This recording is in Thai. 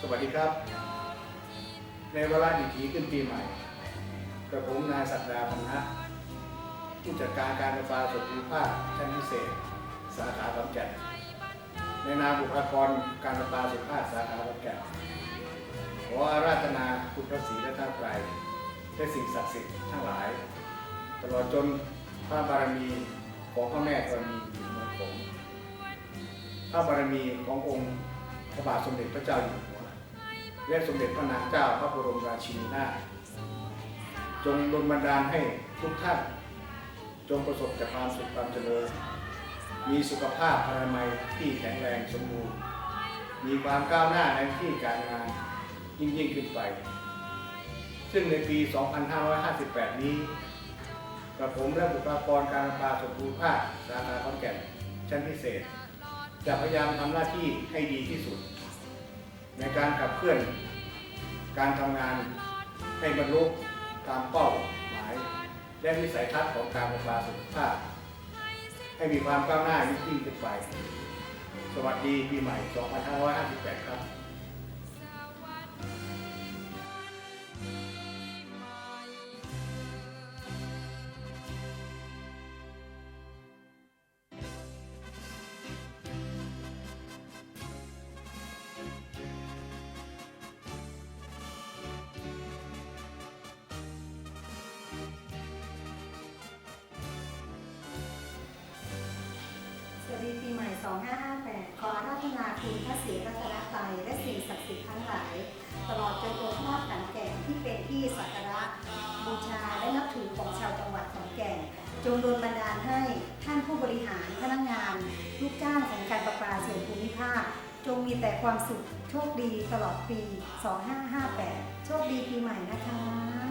สวัสดีครับ ในเวลาดีทีขึ้นปีใหม่กระผมนายศักดาพันนะผู้จัดการการไฟฟ้าส่วนภูมิภาคชั้นพิเศษ สาขาขอนแก่นในนามบุคลากรการไฟฟ้าส่วนภาคสาขาขอนแก่นขออาราธนาคุณพระศรีและท่าไตรและสิ่งศักดิ์สิทธิ์ทั้งหลาย ตลอดจนพระบารมีของพระแม่ธรณีบีบเมืองผมพระบารมีขององค์ พระบาทสมเด็จพระเจ้าอยู่หัวและสมเด็จพระนางเจ้าพระบรมราชินีนาถจงดลบันดาลให้ทุกท่าน จงประสบแต่ความสุขความเจริญ มีสุขภาพอนามัยที่แข็งแรงสมบูรณ์ มีความก้าวหน้าในที่การงานยิ่งยิ่งขึ้นไป ซึ่งในปี 2558 นี้กระผมและบุคลากรการประปาส่วนภูมิภาคสาขาขอนแก่นชั้นพิเศษ จะพยายามทำหน้าที่ให้ดีที่สุด ในการขับเคลื่อน การทำงานให้บรรลุตามเป้าหมาย และวิสัยทัศน์ของการประปาสุขภาพ ให้มีความก้าวหน้ายิ่งขึ้นไป สวัสดีปีใหม่ 2558 ครับ 2558 ขออาราธนาคุณพระศรีรัตนตรัยและสิ่งศักดิ์สิทธิ์ทั้งหลาย ตลอดจนองค์พระขันแก่นที่เป็นที่สักการะบูชาและนับถือของชาวจังหวัดขอนแก่น จงโดนบันดาลให้ท่านผู้บริหารพนักงาน ลูกจ้างของการประปาส่วนภูมิภาค จงมีแต่ความสุขโชคดีตลอดปี 2558 โชคดีปีใหม่นะคะ